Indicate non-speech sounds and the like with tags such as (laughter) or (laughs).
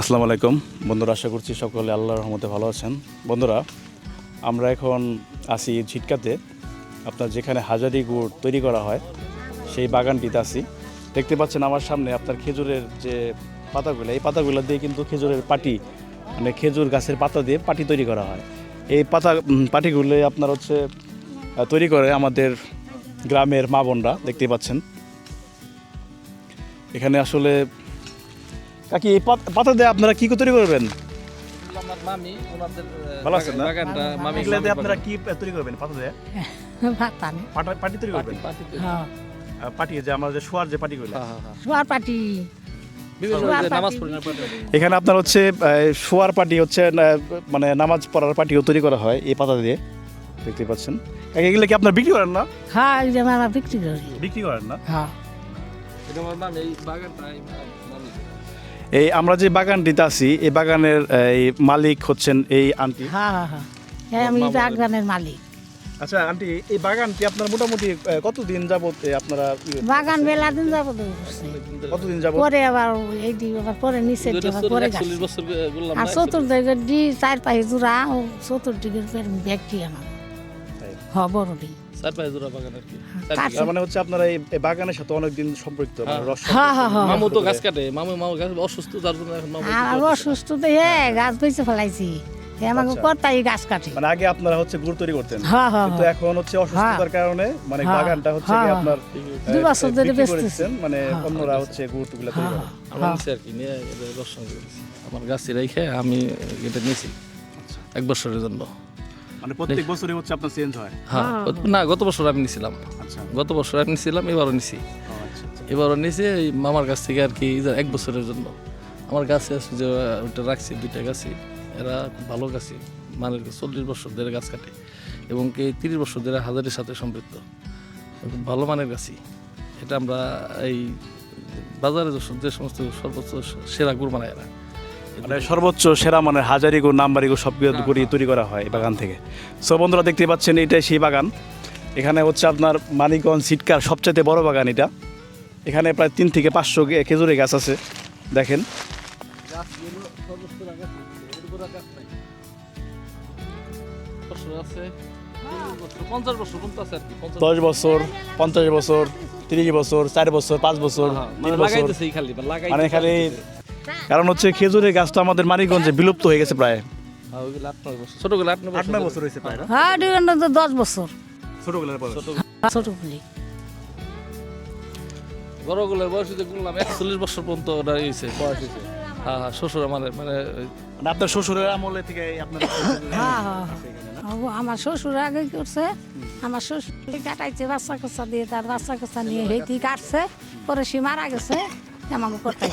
আসসালামু আলাইকুম। বন্ধুরা, আশা করছি সকলে আল্লাহর রহমতে ভালো আছেন। বন্ধুরা, আমরা এখন আছি ঝিটকাতে। আপনার যেখানে হাজারি গুড় তৈরি করা হয়, সেই বাগানটিতে আছি। দেখতে পাচ্ছেন আমার সামনে আপনার খেজুরের যে পাতাগুলো, এই পাতাগুলো দিয়ে কিন্তু খেজুরের পাটি মানে খেজুর গাছের পাতা দিয়ে পাটি তৈরি করা হয়। এই পাতা পাটিগুলো আপনার হচ্ছে তৈরি করে আমাদের গ্রামের মা বোনরা দেখতে পাচ্ছেন। এখানে আসলে কাকি এই পাতা দিয়ে আপনারা কি তৈরি করবেন? আমার ভালো আছেন না? বাগানটা দিয়ে আপনারা কি তৈরি করবেন পাতা দিয়ে? (laughs) পাটি তৈরি করবেন? হ্যাঁ। পাটি যে আমরা যে শোয়ার যে পাটি। বিভিন্ন সবার যে পার্টি। পড়ি না পার্টি। এখানে আপনার হচ্ছে শোয়ার পাটি হচ্ছে মানে নামাজ পড়ার পাটিও তৈরি করা হয় এই পাতা দিয়ে। দেখতে পাচ্ছেন। এগুলো কি আপনারা বিক্রি করেন না? হ্যাঁ বিক্রি করি। বিক্রি করেন না? হ্যাঁ। এই আমরা যে বাগানটিতে আছি এই বাগানের এই মালিক হচ্ছেন এই আন্টি। হ্যাঁ হ্যাঁ হ্যাঁ। আমি বাগানের মালিক। আচ্ছা আন্টি এই বাগানটি আপনার মোটামুটি কতদিন যাবত আপনারা বাগান বেলা দিন যাব তো করছে। কতদিন যাবত পরে আবার এই দি আবার পরে নিচে পরে আর চতুর্দিকে ডি চার পায়ে জোড়া ও চতুর্দিকের ব্যক্তি আমার হ বড় চার পাঁচ জোড়া বাগান আর কি? চার কাজ- বিঘা। তার মানে হচ্ছে আপনারা এই এই বাগানের সাথে অনেকদিন সম্পৃক্ত মানে হ্যাঁ। হ্যাঁ, হ্যাঁ, হ্যাঁ। মামু তো গাছ কাটে। মামু মামু গাছ অসুস্থ তার জন্য এখন মামু আর অসুস্থ তো হে গাছ বেঁচে ফেলাইছি। আমাকে আচ্ছা। কর্তাই গাছ কাটে। মানে আগে আপনারা হচ্ছে গুড় তৈরি করতেন। হ্যাঁ কিন্তু। এখন হচ্ছে অসুস্থতার কারণে মানে হ্যাঁ, বাগানটা হচ্ছে কি হ্যাঁ। আপনার দুই বছর ধরে মানে। অন্যরা হচ্ছে গুড় টুকুলা তৈরি করে। আমার নিচে আর কি নিয়ে রস আমার গাছ রেখে আমি এটা নিয়েছি। এক বছরের জন্য। মানে প্রত্যেক বছরই হচ্ছে আপনার চেঞ্জ হয়। হ্যাঁ না গত বছর আমি নিছিলাম। আচ্ছা। গত বছর আমি নিছিলাম এবারও নিছি। আচ্ছা আচ্ছা। এবারও নিছি এই মামার কাছ থেকে আর কি যে এক বছরের জন্য। আমার গাছে আছে যে ওটা রাখছি দুইটা গাছই এরা খুব ভালো গাছই মানে চল্লিশ বছর ধরে গাছ কাটে। এবং কি তিরিশ বছর ধরে হাজারের সাথে সম্পৃক্ত খুব ভালো মানের গাছই এটা আমরা এই বাজারে যে যে সমস্ত সর্বোচ্চ সেরা গুড় বানায় এরা। মানে সর্বোচ্চ সেরা মানে হাজারি গুড় নাম্বারি গুড় সব গুড়ি তৈরি করা হয় এই বাগান থেকে। সো বন্ধুরা দেখতে পাচ্ছেন এটাই সেই বাগান। এখানে হচ্ছে আপনার মানিকগঞ্জ সিটকার সবচেয়ে বড় বাগান এটা। এখানে প্রায় তিন থেকে পাঁচশো গে- খেজুরের গাছ আছে দেখেন। দশ বছর পঞ্চাশ বছর তিরিশ বছর চার বছর পাঁচ বছর হ্যাঁ, তিন মানে খালি কারণ হচ্ছে খেজুরের গাছ তো আমাদের মানিকগঞ্জে বিলুপ্ত হয়ে গেছে প্রায়। হ্যাঁ, ওইগুলো আট নয় বছর ছোটগুলো আট নয় বছর বছর হয়েছে প্রায় না? হ্যাঁ দশ বছর। ছোটগুলোর পরে ছোট ছোট বড়গুলোর বয়স যে বললাম একচল্লিশ বছর পর্যন্ত ওটা হয়েছে হ্যাঁ হ্যাঁ শ্বশুর আমার মানে ওই মানে আপনার শ্বশুরের আমলে থেকে আপনার হ্যাঁ হ্যাঁ ও, আমার শ্বশুর আগে করছে আমার শ্বশুর কাটাইছে বাচ্চা কাচ্চা দিয়ে তার বাচ্চা কাচ্চা নিয়ে হেঁটি কাটছে পরে সে মারা গেছে আমাকে করতে